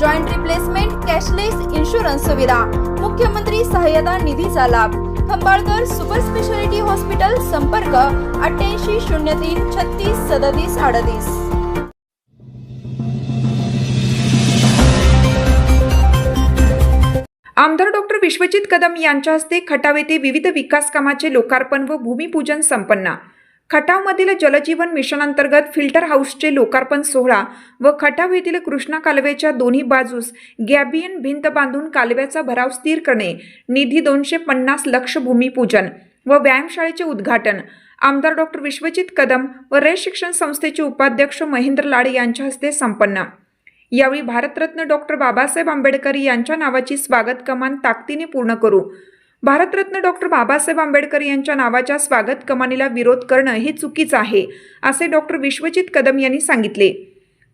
joint replacement cashless insurance सुविधा मुख्यमंत्री सहाय्यता निधीचा लाभ. खंबाळकर सुपर स्पेशालिटी हॉस्पिटल संपर्क अठ्ठ्याऐंशी शून्य तीन छत्तीस सदतीस अडतीस. आमदार डॉक्टर विश्वजित कदम यांच्या हस्ते खटाव येथे विविध विकास कामाचे लोकार्पण व भूमिपूजन संपन्न. खटावमधील जलजीवन मिशन अंतर्गत फिल्टर हाऊसचे लोकार्पण सोहळा व खटाव येथील कृष्णा कालव्याच्या दोन्ही बाजूस गॅबियन भिंत बांधून कालव्याचा भराव स्थिर करणे निधी दोनशे पन्नास लक्ष भूमिपूजन व व्यायामशाळेचे उद्घाटन. आमदार डॉक्टर विश्वजित कदम व रे शिक्षण संस्थेचे उपाध्यक्ष महेंद्र लाडे यांच्या हस्ते संपन्न. यावेळी भारतरत्न डॉक्टर बाबासाहेब आंबेडकर यांच्या नावाची स्वागत कमान ताकदीने पूर्ण करू. भारतरत्न डॉक्टर बाबासाहेब आंबेडकर यांच्या नावाच्या स्वागत कमानीला विरोध करणं हे चुकीचं आहे असे डॉक्टर विश्वजित कदम यांनी सांगितले.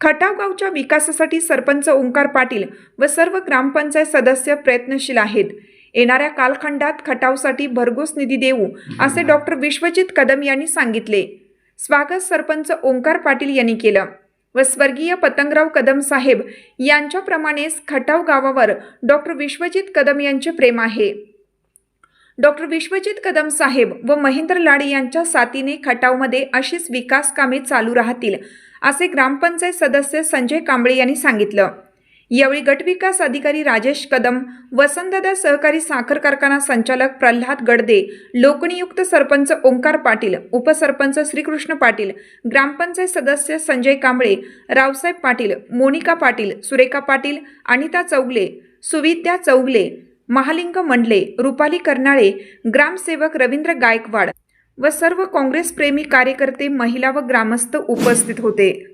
खटाव गावच्या विकासासाठी सरपंच ओंकार पाटील व सर्व ग्रामपंचायत सदस्य प्रयत्नशील आहेत. येणाऱ्या कालखंडात खटावसाठी भरघोस निधी देऊ असे डॉक्टर विश्वजित कदम यांनी सांगितले. स्वागत सरपंच ओंकार पाटील यांनी केलं व स्वर्गीय पतंगराव कदम साहेब यांच्याप्रमाणेच खटाव गावावर डॉक्टर विश्वजित कदम यांचे प्रेम आहे. डॉक्टर विश्वजित कदम साहेब व महेंद्र लाडे यांच्या साथीने खटावमध्ये अशीच विकास कामे चालू राहतील असे ग्रामपंचायत सदस्य संजय कांबळे यांनी सांगितलं. यावेळी गटविकास अधिकारी राजेश कदम वसंतदादा सहकारी साखर कारखाना संचालक प्रल्हाद गडदे लोकनियुक्त सरपंच ओंकार पाटील उपसरपंच श्रीकृष्ण पाटील ग्रामपंचायत सदस्य संजय कांबळे रावसाहेब पाटील मोनिका पाटील सुरेखा पाटील अनिता चौगले सुविद्या चौगले महालिंग मंडले रुपाली कर्नाळे ग्रामसेवक रवींद्र गायकवाड व सर्व काँग्रेसप्रेमी कार्यकर्ते महिला व ग्रामस्थ उपस्थित होते.